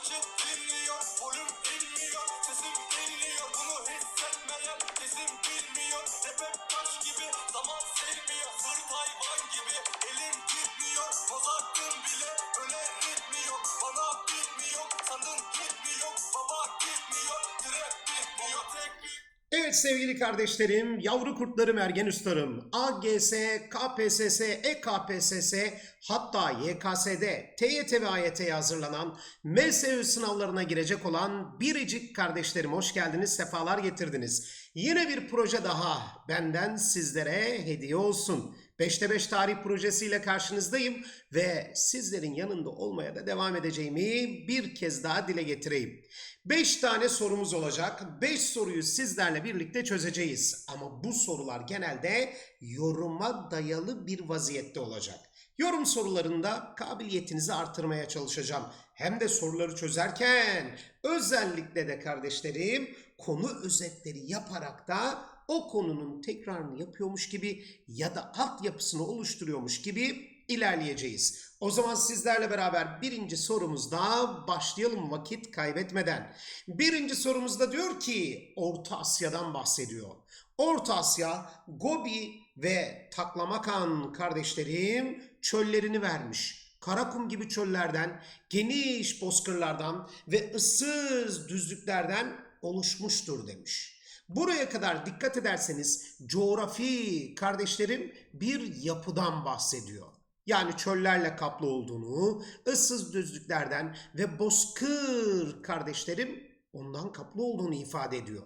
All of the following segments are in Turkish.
açıp dinliyor Volüm inmiyor sesim inliyor Bunu hissetmeyen kesim bilmiyor. Rap hep taş gibi zaman sevmiyor. Sırt hayvan gibi elim gitmiyor. Bozattım bile öyle ritmi Bana bitmiyor sandın gitmiyor. Baba gitmiyor direkt bitmiyor Tek bir Evet sevgili kardeşlerim, yavru kurtlarım, ergen üstlarım, AGS, KPSS, EKPSS, hatta YKS'de, TYT ve AYT'ye hazırlanan MSÜ sınavlarına girecek olan biricik kardeşlerim hoş geldiniz, sefalar getirdiniz. Yine bir proje daha benden sizlere hediye olsun. 5'te 5 tarih projesiyle karşınızdayım ve sizlerin yanında olmaya da devam edeceğimi bir kez daha dile getireyim. 5 tane sorumuz olacak. 5 soruyu sizlerle birlikte çözeceğiz. Ama bu sorular genelde yoruma dayalı bir vaziyette olacak. Yorum sorularında kabiliyetinizi artırmaya çalışacağım. Hem de soruları çözerken özellikle de kardeşlerim konu özetleri yaparak da o konunun tekrarını yapıyormuş gibi ya da altyapısını oluşturuyormuş gibi ilerleyeceğiz. O zaman sizlerle beraber birinci sorumuzda başlayalım vakit kaybetmeden. Birinci sorumuzda diyor ki Orta Asya'dan bahsediyor. Orta Asya, Gobi ve Taklamakan kardeşlerim çöllerini vermiş. Karakum gibi çöllerden, geniş bozkırlardan ve ıssız düzlüklerden oluşmuştur demiş. Buraya kadar dikkat ederseniz coğrafi kardeşlerim bir yapıdan bahsediyor. Yani çöllerle kaplı olduğunu, ıssız düzlüklerden ve bozkır kardeşlerim ondan kaplı olduğunu ifade ediyor.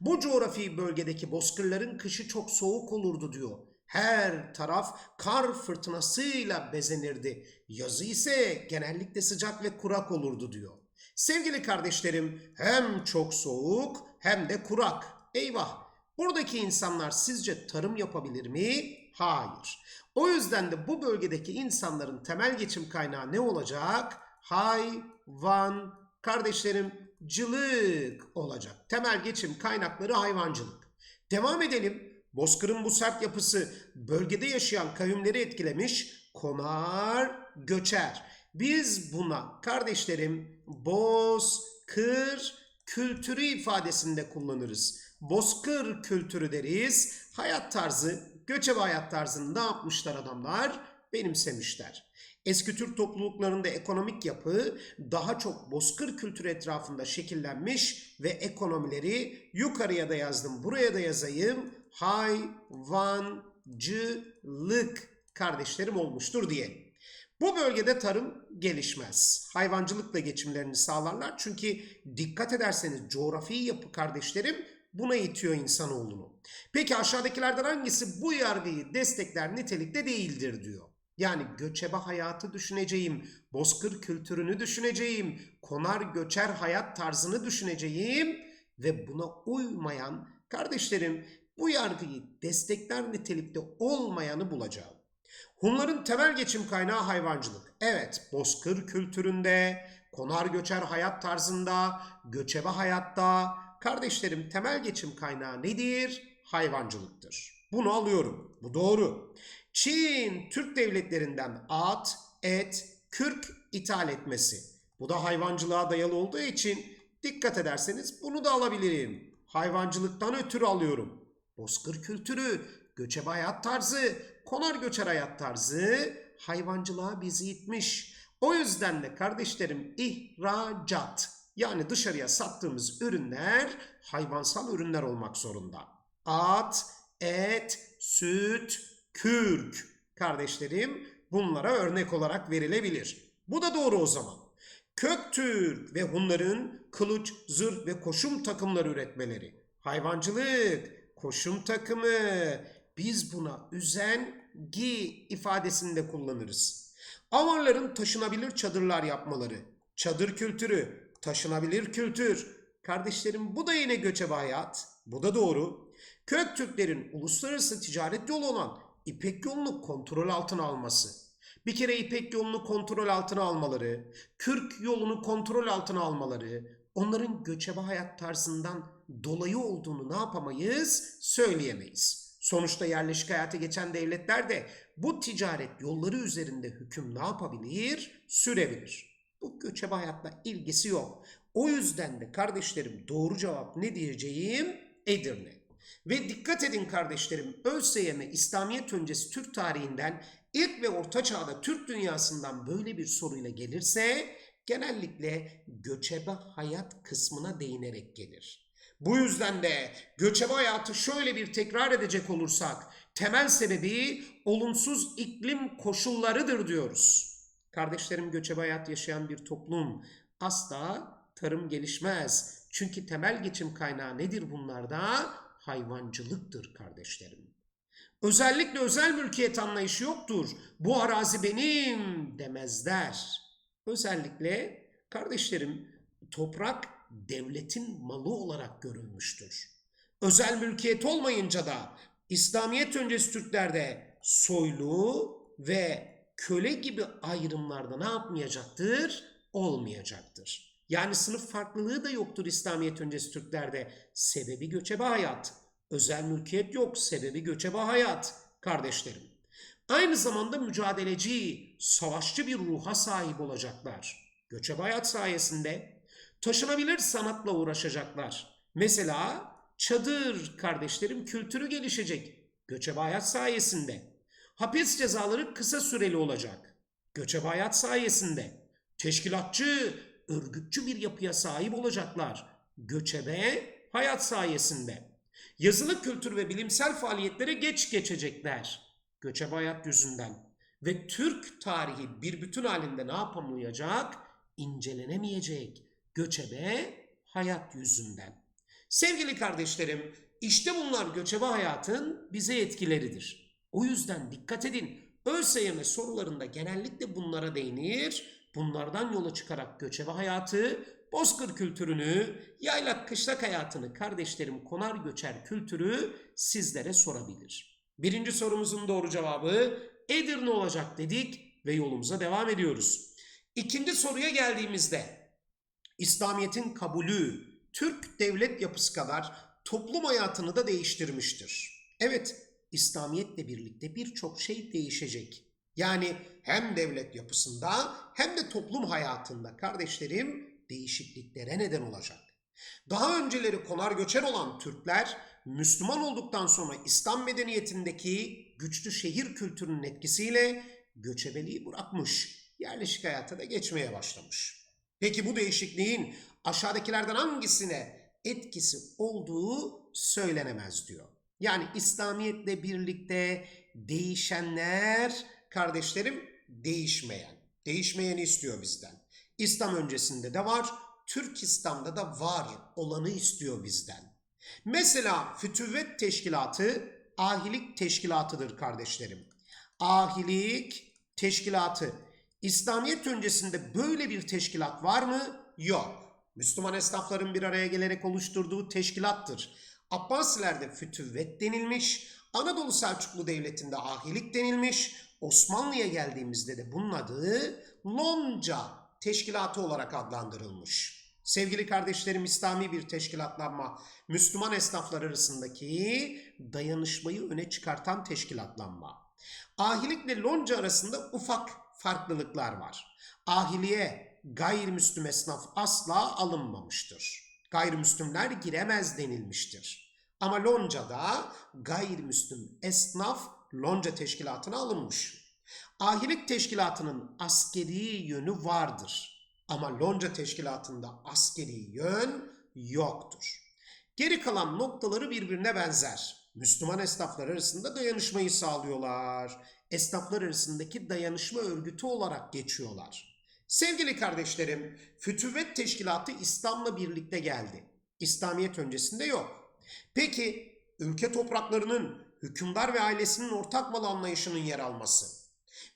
Bu coğrafi bölgedeki bozkırların kışı çok soğuk olurdu diyor. Her taraf kar fırtınasıyla bezenirdi. Yazı ise genellikle sıcak ve kurak olurdu diyor. Sevgili kardeşlerim hem çok soğuk hem de kurak. Eyvah! Buradaki insanlar sizce tarım yapabilir mi? Hayır. O yüzden de bu bölgedeki insanların temel geçim kaynağı ne olacak? Hayvan, kardeşlerim, cılık olacak. Temel geçim kaynakları hayvancılık. Devam edelim. Bozkır'ın bu sert yapısı bölgede yaşayan kavimleri etkilemiş, konar, göçer. Biz buna kardeşlerim bozkır kültürü ifadesinde kullanırız. Bozkır kültürü deriz. Hayat tarzı, göçebe hayat tarzını ne yapmışlar adamlar? Benimsemişler. Eski Türk topluluklarında ekonomik yapı daha çok bozkır kültürü etrafında şekillenmiş ve ekonomileri yukarıya da yazdım, buraya da yazayım. Hayvancılık kardeşlerim olmuştur diye. Bu bölgede tarım gelişmez. Hayvancılıkla geçimlerini sağlarlar. Çünkü dikkat ederseniz coğrafi yapı kardeşlerim buna itiyor insanoğlunu. Peki aşağıdakilerden hangisi bu yargıyı destekler nitelikte değildir diyor. Yani göçebe hayatı düşüneceğim, bozkır kültürünü düşüneceğim, konar göçer hayat tarzını düşüneceğim ve buna uymayan kardeşlerim bu yargıyı destekler nitelikte olmayanı bulacağım. Hunların temel geçim kaynağı hayvancılık. Evet, bozkır kültüründe, konar göçer hayat tarzında, göçebe hayatta kardeşlerim temel geçim kaynağı nedir? Hayvancılıktır. Bunu alıyorum. Bu doğru. Çin Türk devletlerinden at, et, kürk ithal etmesi. Bu da hayvancılığa dayalı olduğu için dikkat ederseniz bunu da alabilirim. Hayvancılıktan ötürü alıyorum. Bozkır kültürü, göçebe hayat tarzı, konar göçer hayat tarzı hayvancılığa bizi itmiş. O yüzden de kardeşlerim ihracat yani dışarıya sattığımız ürünler hayvansal ürünler olmak zorunda. At, et, süt, kürk kardeşlerim bunlara örnek olarak verilebilir. Bu da doğru o zaman. Köktürk ve Hunların kılıç, zırh ve koşum takımları üretmeleri. Hayvancılık, koşum takımı. Biz buna üzengi ifadesinde kullanırız. Avarların taşınabilir çadırlar yapmaları. Çadır kültürü, taşınabilir kültür. Kardeşlerim bu da yine göçebe hayat. Bu da doğru. Köktürklerin uluslararası ticaret yolu olan İpek yolunu kontrol altına alması. Bir kere İpek yolunu kontrol altına almaları, Kürk yolunu kontrol altına almaları, onların göçebe hayat tarzından dolayı olduğunu ne yapamayız? Söyleyemeyiz. Sonuçta yerleşik hayata geçen devletler de bu ticaret yolları üzerinde hüküm ne yapabilir? Sürebilir. Bu göçebe hayatla ilgisi yok. O yüzden de kardeşlerim doğru cevap ne diyeceğim? Edirne. Ve dikkat edin kardeşlerim, ÖSYM İslamiyet öncesi Türk tarihinden ilk ve orta çağda Türk dünyasından böyle bir soruyla gelirse genellikle göçebe hayat kısmına değinerek gelir. Bu yüzden de göçebe hayatı şöyle bir tekrar edecek olursak temel sebebi olumsuz iklim koşullarıdır diyoruz. Kardeşlerim göçebe hayat yaşayan bir toplum asla tarım gelişmez. Çünkü temel geçim kaynağı nedir bunlarda? Hayvancılıktır kardeşlerim. Özellikle özel mülkiyet anlayışı yoktur. Bu arazi benim demezler. Özellikle kardeşlerim toprak devletin malı olarak görülmüştür. Özel mülkiyet olmayınca da İslamiyet öncesi Türklerde soylu ve köle gibi ayrımlarda ne yapmayacaktır? Olmayacaktır. Yani sınıf farklılığı da yoktur İslamiyet öncesi Türklerde. Sebebi göçebe hayat. Özel mülkiyet yok. Sebebi göçebe hayat. Kardeşlerim. Aynı zamanda mücadeleci, savaşçı bir ruha sahip olacaklar. Göçebe hayat sayesinde taşınabilir sanatla uğraşacaklar. Mesela çadır kardeşlerim kültürü gelişecek. Göçebe hayat sayesinde. Hapis cezaları kısa süreli olacak. Göçebe hayat sayesinde. Teşkilatçı, örgütçü bir yapıya sahip olacaklar. Göçebe hayat sayesinde. Yazılı kültür ve bilimsel faaliyetlere geç geçecekler. Göçebe hayat yüzünden. Ve Türk tarihi bir bütün halinde ne yapamayacak? İncelenemeyecek. Göçebe hayat yüzünden. Sevgili kardeşlerim, işte bunlar göçebe hayatın bize etkileridir. O yüzden dikkat edin. ÖSYM sorularında genellikle bunlara değinir. Bunlardan yola çıkarak göçebe hayatı, bozkır kültürünü, yaylak kışlak hayatını kardeşlerim konar göçer kültürü sizlere sorabilir. Birinci sorumuzun doğru cevabı Edirne olacak dedik ve yolumuza devam ediyoruz. İkinci soruya geldiğimizde İslamiyet'in kabulü Türk devlet yapısı kadar toplum hayatını da değiştirmiştir. Evet, İslamiyetle birlikte birçok şey değişecek. Yani hem devlet yapısında hem de toplum hayatında kardeşlerim değişikliklere neden olacak. Daha önceleri konar göçer olan Türkler Müslüman olduktan sonra İslam medeniyetindeki güçlü şehir kültürünün etkisiyle göçebeliği bırakmış, yerleşik hayata da geçmeye başlamış. Peki bu değişikliğin aşağıdakilerden hangisine etkisi olduğu söylenemez diyor. Yani İslamiyetle birlikte değişenler kardeşlerim değişmeyen. Değişmeyeni istiyor bizden. İslam öncesinde de var, Türk İslam'da da var olanı istiyor bizden. Mesela Fütüvvet Teşkilatı ahilik teşkilatıdır kardeşlerim. Ahilik teşkilatı. İslamiyet öncesinde böyle bir teşkilat var mı? Yok. Müslüman esnafların bir araya gelerek oluşturduğu teşkilattır. Abbasilerde fütüvvet denilmiş, Anadolu Selçuklu Devleti'nde ahilik denilmiş, Osmanlı'ya geldiğimizde de bunun adı Lonca Teşkilatı olarak adlandırılmış. Sevgili kardeşlerim İslami bir teşkilatlanma, Müslüman esnaflar arasındaki dayanışmayı öne çıkartan teşkilatlanma. Ahilikle lonca arasında ufak farklılıklar var. Ahiliye gayrimüslim esnaf asla alınmamıştır. Gayrimüslimler giremez denilmiştir. Ama loncada gayrimüslim esnaf lonca teşkilatına alınmış. Ahilik teşkilatının askeri yönü vardır. Ama lonca teşkilatında askeri yön yoktur. Geri kalan noktaları birbirine benzer. Müslüman esnaflar arasında dayanışmayı sağlıyorlar. Esnaflar arasındaki dayanışma örgütü olarak geçiyorlar. Sevgili kardeşlerim, Fütüvvet Teşkilatı İslam'la birlikte geldi. İslamiyet öncesinde yok. Peki ülke topraklarının hükümdar ve ailesinin ortak mal anlayışının yer alması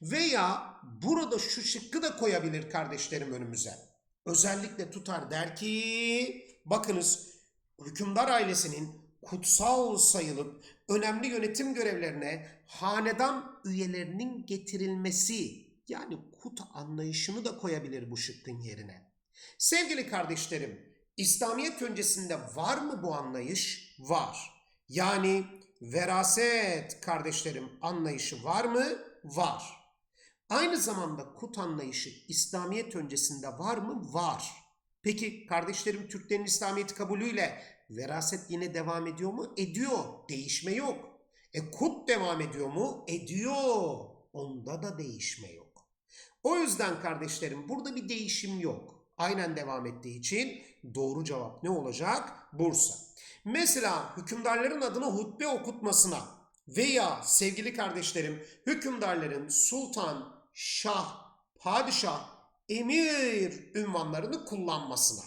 veya burada şu şıkkı da koyabilir kardeşlerim önümüze. Özellikle tutar der ki bakınız hükümdar ailesinin kutsal sayılıp önemli yönetim görevlerine hanedan üyelerinin getirilmesi yani kut anlayışını da koyabilir bu şıkkın yerine. Sevgili kardeşlerim, İslamiyet öncesinde var mı bu anlayış? Var. Yani veraset kardeşlerim anlayışı var mı? Var. Aynı zamanda kut anlayışı İslamiyet öncesinde var mı? Var. Peki kardeşlerim Türklerin İslamiyet kabulüyle veraset yine devam ediyor mu? Ediyor. Değişme yok. E kut devam ediyor mu? Ediyor. Onda da değişme yok. O yüzden kardeşlerim burada bir değişim yok. Aynen devam ettiği için doğru cevap ne olacak? Bursa. Mesela hükümdarların adına hutbe okutmasına veya sevgili kardeşlerim hükümdarların sultan, şah, padişah, emir ünvanlarını kullanmasına.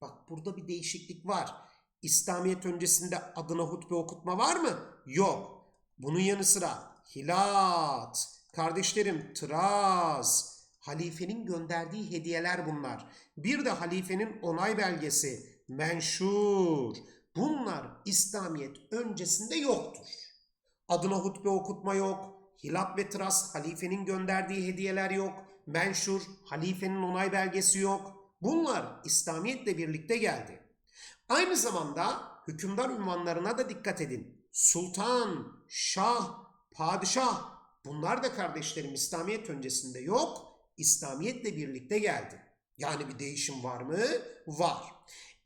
Bak burada bir değişiklik var. İslamiyet öncesinde adına hutbe okutma var mı? Yok. Bunun yanı sıra hilat, kardeşlerim tıraz, halifenin gönderdiği hediyeler bunlar. Bir de halifenin onay belgesi, menşur. Bunlar İslamiyet öncesinde yoktur. Adına hutbe okutma yok. Hilat ve tıras halifenin gönderdiği hediyeler yok. Menşur halifenin onay belgesi yok. Bunlar İslamiyetle birlikte geldi. Aynı zamanda hükümdar ünvanlarına da dikkat edin. Sultan, şah, padişah bunlar da kardeşlerim İslamiyet öncesinde yok. İslamiyetle birlikte geldi. Yani bir değişim var mı? Var.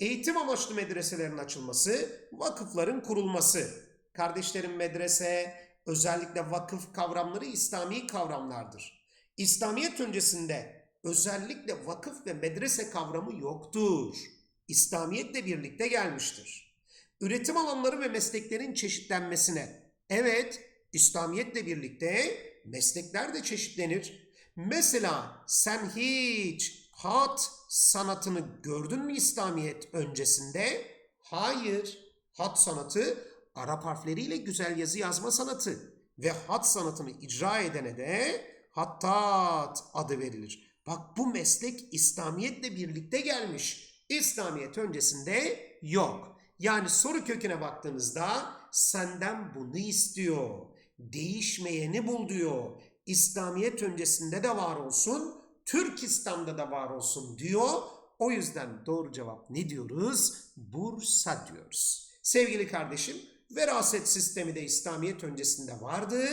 Eğitim amaçlı medreselerin açılması, vakıfların kurulması. Kardeşlerim medrese, özellikle vakıf kavramları İslami kavramlardır. İslamiyet öncesinde özellikle vakıf ve medrese kavramı yoktur. İslamiyetle birlikte gelmiştir. Üretim alanları ve mesleklerin çeşitlenmesine. Evet, İslamiyetle birlikte meslekler de çeşitlenir. Mesela sen hiç hat sanatını gördün mü İslamiyet öncesinde? Hayır. Hat sanatı Arap harfleriyle güzel yazı yazma sanatı ve hat sanatını icra edene de hattat adı verilir. Bak bu meslek İslamiyetle birlikte gelmiş. İslamiyet öncesinde yok. Yani soru köküne baktığınızda senden bunu istiyor. Değişmeyeni bul diyor. İslamiyet öncesinde de var olsun, Türk İslam'da da var olsun diyor. O yüzden doğru cevap ne diyoruz? Bursa diyoruz. Sevgili kardeşim, veraset sistemi de İslamiyet öncesinde vardı.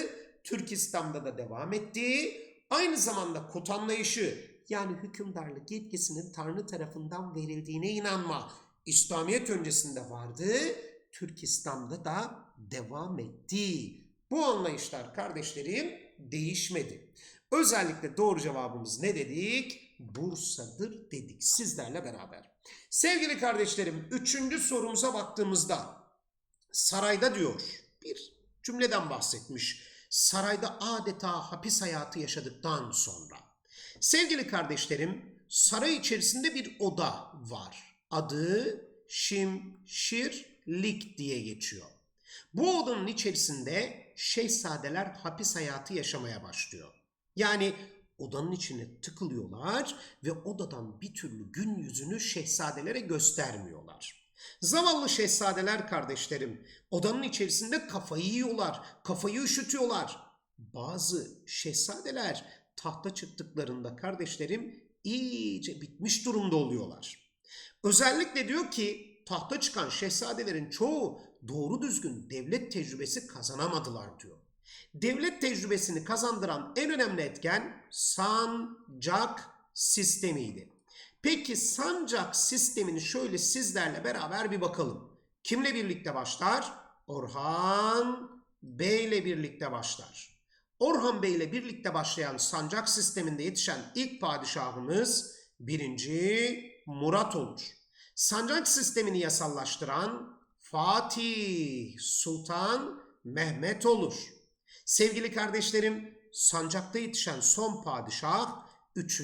Türk İslam'da da devam etti. Aynı zamanda kut anlayışı yani hükümdarlık yetkisinin Tanrı tarafından verildiğine inanma. İslamiyet öncesinde vardı. Türk İslam'da da devam etti. Bu anlayışlar kardeşlerim değişmedi. Özellikle doğru cevabımız ne dedik? Bursa'dır dedik sizlerle beraber. Sevgili kardeşlerim üçüncü sorumuza baktığımızda sarayda diyor bir cümleden bahsetmiş. Sarayda adeta hapis hayatı yaşadıktan sonra. Sevgili kardeşlerim saray içerisinde bir oda var. Adı Şimşirlik diye geçiyor. Bu odanın içerisinde şehzadeler hapis hayatı yaşamaya başlıyor. Yani odanın içine tıkılıyorlar ve odadan bir türlü gün yüzünü şehzadelere göstermiyorlar. Zavallı şehzadeler kardeşlerim odanın içerisinde kafayı yiyorlar, kafayı üşütüyorlar. Bazı şehzadeler tahta çıktıklarında kardeşlerim iyice bitmiş durumda oluyorlar. Özellikle diyor ki tahta çıkan şehzadelerin çoğu doğru düzgün devlet tecrübesi kazanamadılar diyor. Devlet tecrübesini kazandıran en önemli etken sancak sistemiydi. Peki sancak sistemini şöyle sizlerle beraber bir bakalım. Kimle birlikte başlar? Orhan Bey ile birlikte başlar. Orhan Bey ile birlikte başlayan sancak sisteminde yetişen ilk padişahımız 1. Murat olur. Sancak sistemini yasallaştıran Fatih Sultan Mehmet olur. Sevgili kardeşlerim, sancakta yetişen son padişah 3.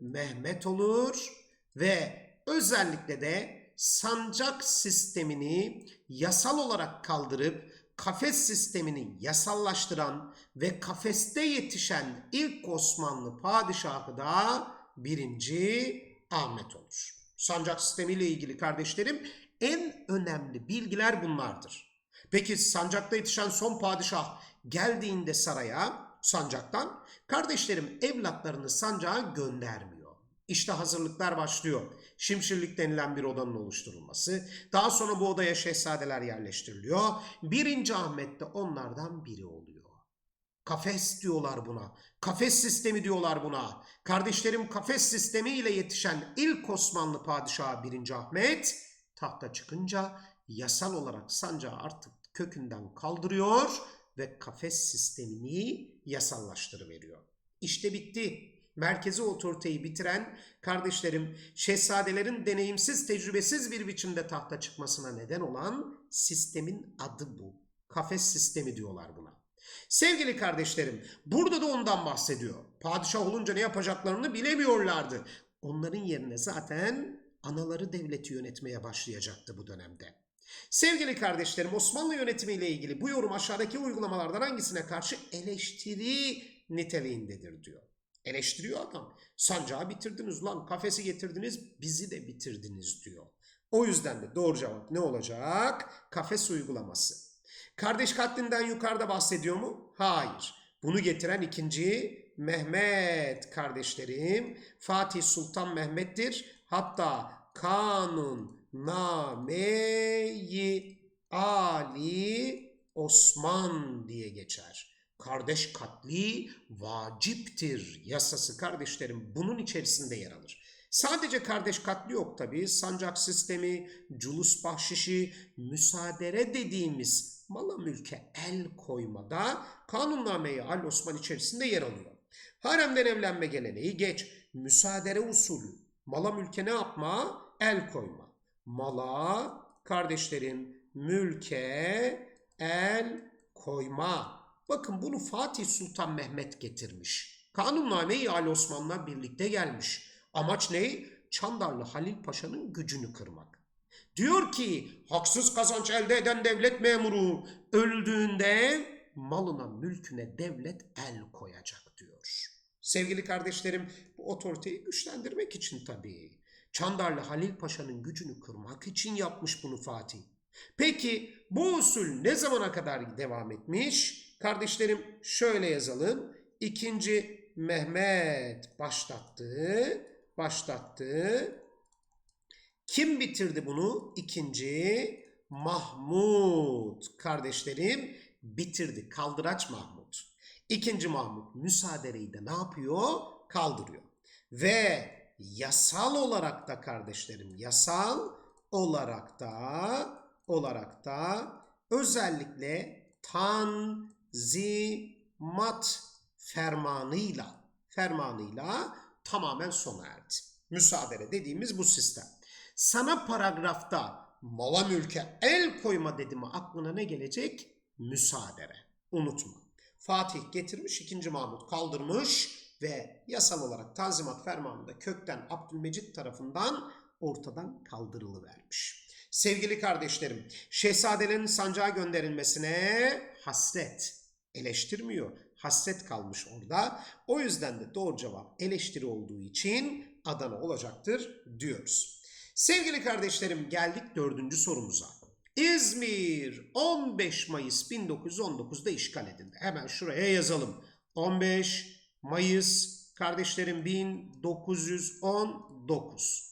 Mehmet olur ve özellikle de sancak sistemini yasal olarak kaldırıp kafes sistemini yasallaştıran ve kafeste yetişen ilk Osmanlı padişahı da 1. Ahmet olur. Sancak sistemiyle ilgili kardeşlerim en önemli bilgiler bunlardır. Peki sancakta yetişen son padişah geldiğinde saraya sancaktan kardeşlerim evlatlarını sancağa göndermiyor. İşte hazırlıklar başlıyor. Şimşirlik denilen bir odanın oluşturulması. Daha sonra bu odaya şehzadeler yerleştiriliyor. Birinci Ahmet de onlardan biri oluyor. Kafes diyorlar buna. Kafes sistemi diyorlar buna. Kardeşlerim kafes sistemi ile yetişen ilk Osmanlı padişahı 1. Ahmet tahta çıkınca yasal olarak sancağı artık kökünden kaldırıyor ve kafes sistemini yasallaştırıveriyor. İşte bitti. Merkezi otoriteyi bitiren kardeşlerim şehzadelerin deneyimsiz tecrübesiz bir biçimde tahta çıkmasına neden olan sistemin adı bu. Kafes sistemi diyorlar buna. Sevgili kardeşlerim, burada da ondan bahsediyor. Padişah olunca ne yapacaklarını bilemiyorlardı. Onların yerine zaten anaları devleti yönetmeye başlayacaktı bu dönemde. Sevgili kardeşlerim, Osmanlı yönetimiyle ilgili bu yorum aşağıdaki uygulamalardan hangisine karşı eleştiri niteliğindedir diyor. Eleştiriyor adam. Sancağı bitirdiniz lan, kafesi getirdiniz, bizi de bitirdiniz diyor. O yüzden de doğru cevap ne olacak? Kafes uygulaması. Kardeş katlinden yukarıda bahsediyor mu? Hayır. Bunu getiren ikinci Mehmet kardeşlerim. Fatih Sultan Mehmet'tir. Hatta kanun nameyi Ali Osman diye geçer. Kardeş katli vaciptir yasası kardeşlerim bunun içerisinde yer alır. Sadece kardeş katli yok tabi. Sancak sistemi, culus bahşişi, müsaadere dediğimiz mala mülke el koymada kanunnameyi Al Osman içerisinde yer alıyor. Haremden evlenme geleneği geç. Müsaadere usulü. Mala mülke ne yapma? El koyma. Mala kardeşlerim mülke el koyma. Bakın bunu Fatih Sultan Mehmet getirmiş. Kanunnameyi Ali Osman'la birlikte gelmiş. Amaç ne? Çandarlı Halil Paşa'nın gücünü kırmak. Diyor ki haksız kazanç elde eden devlet memuru öldüğünde malına mülküne devlet el koyacak diyor. Sevgili kardeşlerim bu otoriteyi güçlendirmek için tabii. Çandarlı Halil Paşa'nın gücünü kırmak için yapmış bunu Fatih. Peki bu usul ne zamana kadar devam etmiş? Kardeşlerim şöyle yazalım. İkinci Mehmet başlattı, başlattı. Kim bitirdi bunu? İkinci Mahmut kardeşlerim bitirdi. Kaldıraç Mahmut. İkinci Mahmut müsaadeyi de ne yapıyor? Kaldırıyor. Ve yasal olarak da kardeşlerim yasal olarak da olarak da özellikle tanzimat fermanıyla fermanıyla tamamen sona erdi. Müsaade dediğimiz bu sistem. Sana paragrafta mala mülke el koyma dedi mi aklına ne gelecek? Müsaadere. Unutma. Fatih getirmiş, 2. Mahmut kaldırmış ve yasal olarak Tanzimat Fermanı'nda kökten Abdülmecit tarafından ortadan kaldırılıvermiş. Sevgili kardeşlerim, şehzadelerin sancağa gönderilmesine hasret eleştirmiyor. Hasret kalmış orada. O yüzden de doğru cevap eleştiri olduğu için Adana olacaktır diyoruz. Sevgili kardeşlerim geldik dördüncü sorumuza. İzmir 15 Mayıs 1919'da işgal edildi. Hemen şuraya yazalım. 15 Mayıs kardeşlerim 1919.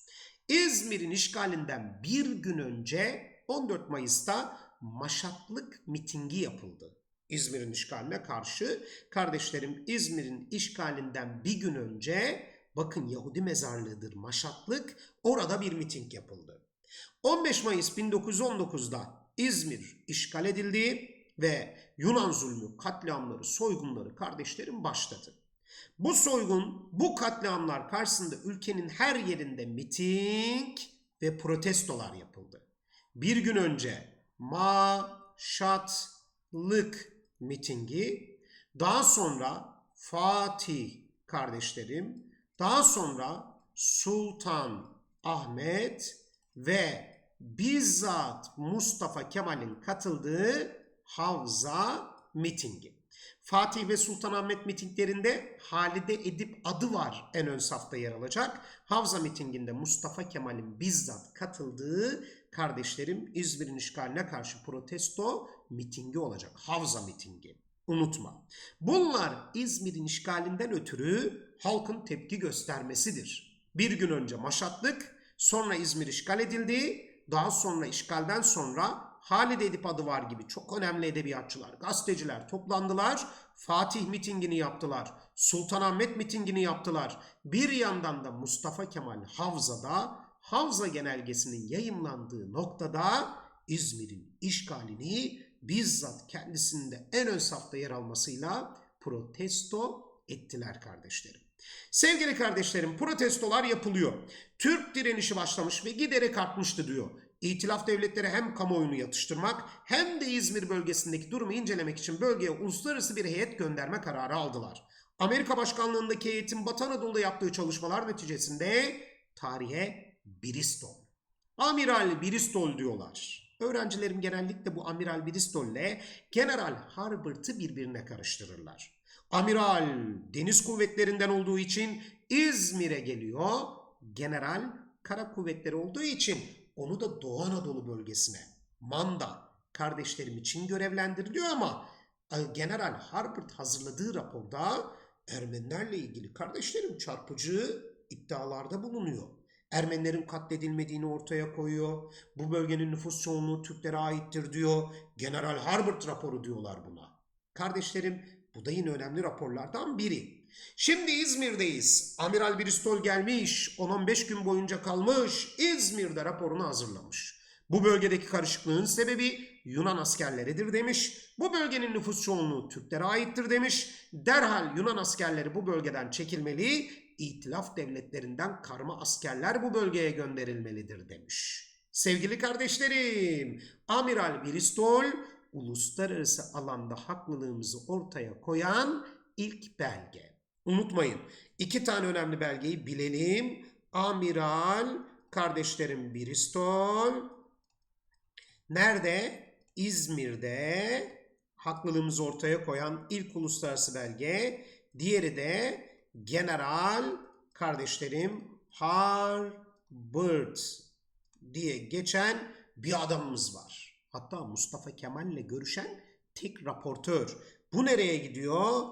İzmir'in işgalinden bir gün önce 14 Mayıs'ta Maşatlık mitingi yapıldı. İzmir'in işgaline karşı kardeşlerim İzmir'in işgalinden bir gün önce bakın Yahudi mezarlığıdır Maşatlık orada bir miting yapıldı. 15 Mayıs 1919'da İzmir işgal edildi ve Yunan zulmü, katliamları, soygunları kardeşlerim başladı. Bu soygun, bu katliamlar karşısında ülkenin her yerinde miting ve protestolar yapıldı. Bir gün önce Maşatlık mitingi, daha sonra Fatih kardeşlerim, daha sonra Sultan Ahmet ve bizzat Mustafa Kemal'in katıldığı Havza mitingi. Fatih ve Sultanahmet mitinglerinde Halide Edip adı var en ön safta yer alacak. Havza mitinginde Mustafa Kemal'in bizzat katıldığı kardeşlerim İzmir'in işgaline karşı protesto mitingi olacak. Havza mitingi. Unutma. Bunlar İzmir'in işgalinden ötürü halkın tepki göstermesidir. Bir gün önce Maşatlık, sonra İzmir işgal edildi, daha sonra işgalden sonra Halide Edip adı var gibi çok önemli edebiyatçılar, gazeteciler toplandılar. Fatih mitingini yaptılar. Sultanahmet mitingini yaptılar. Bir yandan da Mustafa Kemal Havza'da Havza genelgesinin yayımlandığı noktada İzmir'in işgalini bizzat kendisinde en ön safta yer almasıyla protesto ettiler kardeşlerim. Sevgili kardeşlerim protestolar yapılıyor. Türk direnişi başlamış ve giderek artmıştı diyor. İtilaf devletleri hem kamuoyunu yatıştırmak hem de İzmir bölgesindeki durumu incelemek için bölgeye uluslararası bir heyet gönderme kararı aldılar. Amerika başkanlığındaki heyetin Batı Anadolu'da yaptığı çalışmalar neticesinde tarihe Bristol. Amiral Bristol diyorlar. Öğrencilerim genellikle bu Amiral Bristol ile General Harbert'ı birbirine karıştırırlar. Amiral deniz kuvvetlerinden olduğu için İzmir'e geliyor. General kara kuvvetleri olduğu için onu da Doğu Anadolu bölgesine Manda kardeşlerim için görevlendiriliyor ama e, General Harbert hazırladığı raporda Ermenilerle ilgili kardeşlerim çarpıcı iddialarda bulunuyor. Ermenilerin katledilmediğini ortaya koyuyor. Bu bölgenin nüfus çoğunluğu Türklere aittir diyor. General Harbert raporu diyorlar buna. Kardeşlerim bu da yine önemli raporlardan biri. Şimdi İzmir'deyiz. Amiral Bristol gelmiş, 10-15 gün boyunca kalmış, İzmir'de raporunu hazırlamış. Bu bölgedeki karışıklığın sebebi Yunan askerleridir demiş. Bu bölgenin nüfus çoğunluğu Türklere aittir demiş. Derhal Yunan askerleri bu bölgeden çekilmeli, İtilaf devletlerinden karma askerler bu bölgeye gönderilmelidir demiş. Sevgili kardeşlerim, Amiral Bristol uluslararası alanda haklılığımızı ortaya koyan ilk belge. Unutmayın iki tane önemli belgeyi bilelim. Amiral kardeşlerim Bristol nerede? İzmir'de haklılığımızı ortaya koyan ilk uluslararası belge. Diğeri de General kardeşlerim Harbert diye geçen bir adamımız var. Hatta Mustafa Kemal ile görüşen tek raportör. Bu nereye gidiyor?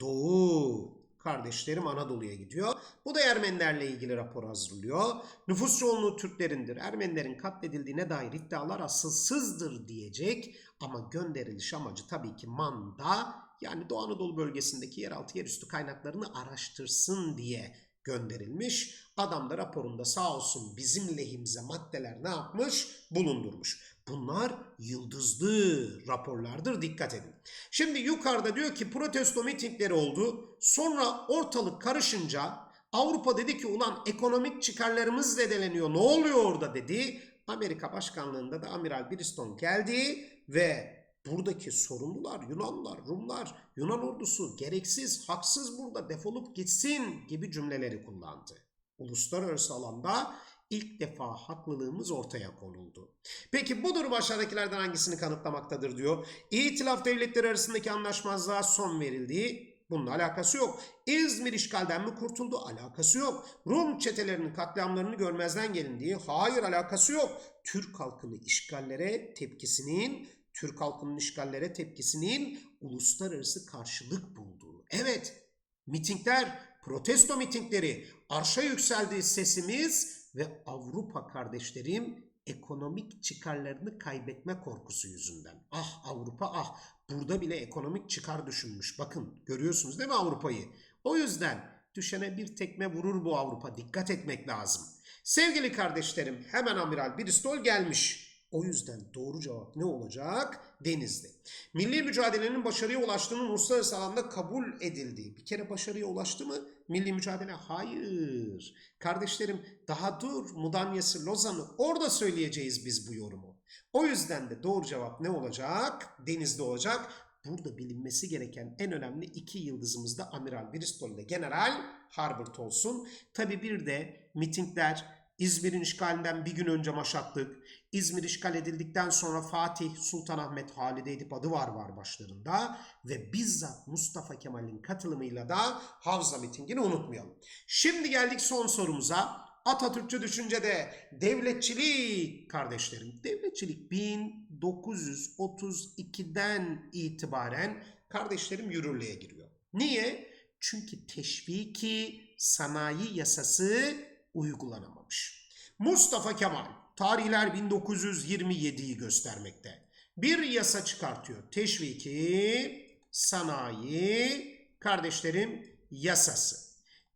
Doğu. Kardeşlerim Anadolu'ya gidiyor. Bu da Ermenilerle ilgili rapor hazırlıyor. Nüfus çoğunluğu Türklerindir. Ermenilerin katledildiğine dair iddialar asılsızdır diyecek. Ama gönderiliş amacı tabii ki Manda yani Doğu Anadolu bölgesindeki yeraltı yerüstü kaynaklarını araştırsın diye gönderilmiş. Adam da raporunda sağ olsun bizim lehimize maddeler ne yapmış? Bulundurmuş. Bunlar yıldızlı raporlardır dikkat edin. Şimdi yukarıda diyor ki protesto mitingleri oldu. Sonra ortalık karışınca Avrupa dedi ki ulan ekonomik çıkarlarımız zedeleniyor ne oluyor orada dedi. Amerika başkanlığında da Amiral Bristol geldi ve buradaki sorumlular Yunanlar, Rumlar, Yunan ordusu gereksiz, haksız burada defolup gitsin gibi cümleleri kullandı. Uluslararası alanda ilk defa haklılığımız ortaya konuldu. Peki bu durum aşağıdakilerden hangisini kanıtlamaktadır diyor. İtilaf devletleri arasındaki anlaşmazlığa son verildiği bunun alakası yok. İzmir işgalden mi kurtuldu? Alakası yok. Rum çetelerinin katliamlarını görmezden gelindiği hayır alakası yok. Türk halkını işgallere tepkisinin Türk halkının işgallere tepkisinin uluslararası karşılık bulduğu. Evet, mitingler, protesto mitingleri, arşa yükseldiği sesimiz ve Avrupa kardeşlerim ekonomik çıkarlarını kaybetme korkusu yüzünden. Ah Avrupa ah burada bile ekonomik çıkar düşünmüş. Bakın görüyorsunuz değil mi Avrupa'yı? O yüzden düşene bir tekme vurur bu Avrupa. Dikkat etmek lazım. Sevgili kardeşlerim hemen Amiral Bristol gelmiş. O yüzden doğru cevap ne olacak? Denizli. Milli mücadelenin başarıya ulaştığının uluslararası alanda kabul edildiği. Bir kere başarıya ulaştı mı milli mücadele? Hayır. Kardeşlerim daha dur Mudanyası Lozan'ı orada söyleyeceğiz biz bu yorumu. O yüzden de doğru cevap ne olacak? Denizli olacak. Burada bilinmesi gereken en önemli iki yıldızımız da Amiral Bristol ile General Harbert olsun. Tabi bir de mitingler, İzmir'in işgalinden bir gün önce Maşatlık, İzmir işgal edildikten sonra Fatih, Sultanahmet, Halide Edip adı var var başlarında ve bizzat Mustafa Kemal'in katılımıyla da Havza mitingini unutmayalım. Şimdi geldik son sorumuza. Atatürkçü düşüncede devletçilik kardeşlerim. Devletçilik 1932'den itibaren kardeşlerim yürürlüğe giriyor. Niye? Çünkü teşviki sanayi yasası uygulanamamış. Mustafa Kemal Tarihler 1927'yi göstermekte. Bir yasa çıkartıyor. Teşviki sanayi kardeşlerim yasası.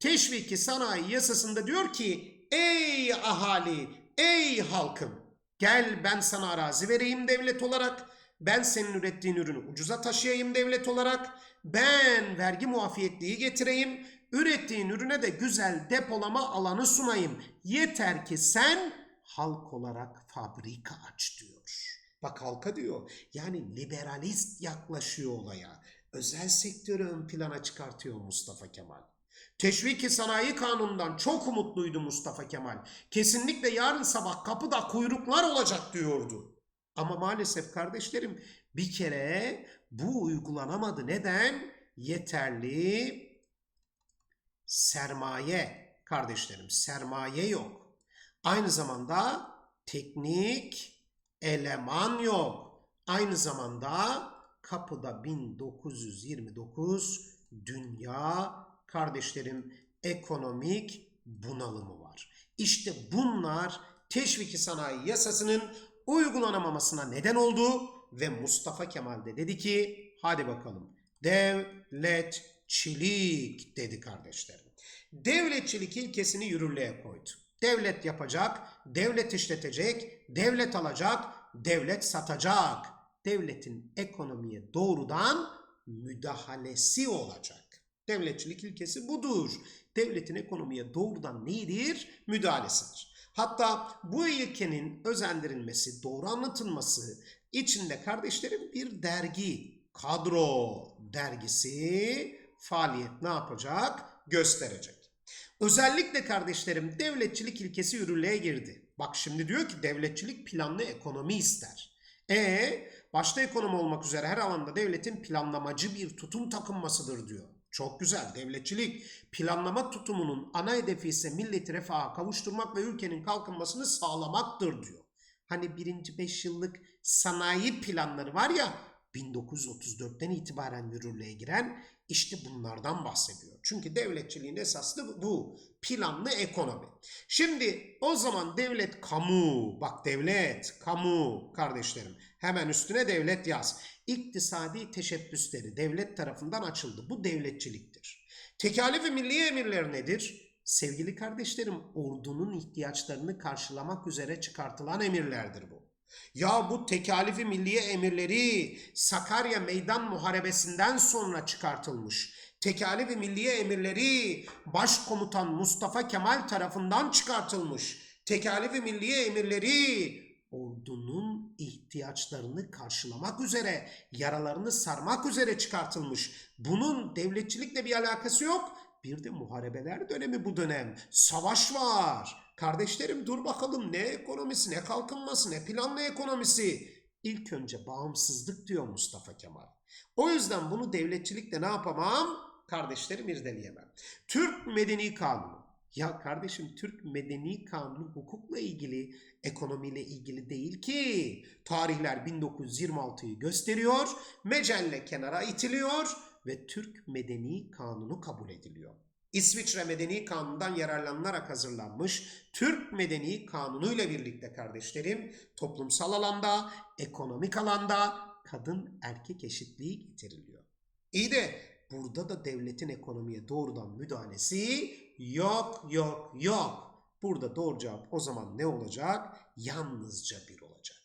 Teşviki sanayi yasasında diyor ki ey ahali, ey halkım gel ben sana arazi vereyim devlet olarak. Ben senin ürettiğin ürünü ucuza taşıyayım devlet olarak. Ben vergi muafiyetliği getireyim. Ürettiğin ürüne de güzel depolama alanı sunayım. Yeter ki sen halk olarak fabrika aç diyor. Bak halka diyor. Yani liberalist yaklaşıyor olaya. Özel sektörü ön plana çıkartıyor Mustafa Kemal. Teşviki Sanayi Kanunu'ndan çok umutluydu Mustafa Kemal. Kesinlikle yarın sabah kapıda kuyruklar olacak diyordu. Ama maalesef kardeşlerim bir kere bu uygulanamadı. Neden? Yeterli sermaye kardeşlerim sermaye yok. Aynı zamanda teknik eleman yok. Aynı zamanda kapıda 1929 dünya kardeşlerim ekonomik bunalımı var. İşte bunlar teşviki sanayi yasasının uygulanamamasına neden oldu ve Mustafa Kemal de dedi ki hadi bakalım devletçilik dedi kardeşlerim. Devletçilik ilkesini yürürlüğe koydu. Devlet yapacak, devlet işletecek, devlet alacak, devlet satacak. Devletin ekonomiye doğrudan müdahalesi olacak. Devletçilik ilkesi budur. Devletin ekonomiye doğrudan neyidir? Müdahalesidir. Hatta bu ilkenin özendirilmesi, doğru anlatılması içinde kardeşlerim bir dergi, kadro dergisi faaliyet ne yapacak? Gösterecek. Özellikle kardeşlerim devletçilik ilkesi yürürlüğe girdi. Bak şimdi diyor ki devletçilik planlı ekonomi ister. E başta ekonomi olmak üzere her alanda devletin planlamacı bir tutum takınmasıdır diyor. Çok güzel devletçilik planlama tutumunun ana hedefi ise milleti refaha kavuşturmak ve ülkenin kalkınmasını sağlamaktır diyor. Hani birinci beş yıllık sanayi planları var ya 1934'ten itibaren yürürlüğe giren işte bunlardan bahsediyor. Çünkü devletçiliğin esaslı bu. Planlı ekonomi. Şimdi o zaman devlet kamu, bak devlet, kamu kardeşlerim. Hemen üstüne devlet yaz. İktisadi teşebbüsleri devlet tarafından açıldı. Bu devletçiliktir. Tekalif milli emirler nedir? Sevgili kardeşlerim, ordunun ihtiyaçlarını karşılamak üzere çıkartılan emirlerdir bu. Ya bu tekalifi milliye emirleri Sakarya Meydan Muharebesi'nden sonra çıkartılmış. Tekalifi milliye emirleri Başkomutan Mustafa Kemal tarafından çıkartılmış. Tekalifi milliye emirleri ordunun ihtiyaçlarını karşılamak üzere, yaralarını sarmak üzere çıkartılmış. Bunun devletçilikle bir alakası yok. Bir de muharebeler dönemi bu dönem. Savaş var. Kardeşlerim dur bakalım ne ekonomisi, ne kalkınması, ne planlı ekonomisi. İlk önce bağımsızlık diyor Mustafa Kemal. O yüzden bunu devletçilikle ne yapamam? Kardeşlerim irdeleyemem. Türk Medeni Kanunu. Ya kardeşim Türk Medeni Kanunu hukukla ilgili, ekonomiyle ilgili değil ki. Tarihler 1926'yı gösteriyor, mecelle kenara itiliyor ve Türk Medeni Kanunu kabul ediliyor. İsviçre Medeni Kanunu'ndan yararlanılarak hazırlanmış Türk Medeni Kanunu ile birlikte kardeşlerim toplumsal alanda, ekonomik alanda kadın erkek eşitliği getiriliyor. İyi de burada da devletin ekonomiye doğrudan müdahalesi yok yok yok. Burada doğru cevap o zaman ne olacak? Yalnızca bir olacak.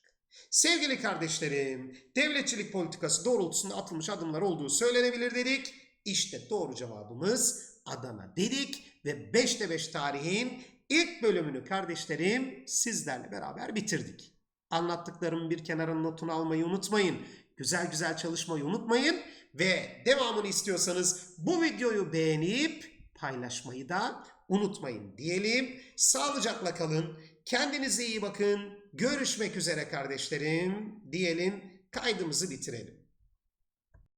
Sevgili kardeşlerim, devletçilik politikası doğrultusunda atılmış adımlar olduğu söylenebilir dedik. İşte doğru cevabımız Adana dedik ve 5'te 5 tarihin ilk bölümünü kardeşlerim sizlerle beraber bitirdik. Anlattıklarımın bir kenara notunu almayı unutmayın. Güzel güzel çalışmayı unutmayın ve devamını istiyorsanız bu videoyu beğenip paylaşmayı da unutmayın diyelim. Sağlıcakla kalın. Kendinize iyi bakın. Görüşmek üzere kardeşlerim diyelim. Kaydımızı bitirelim.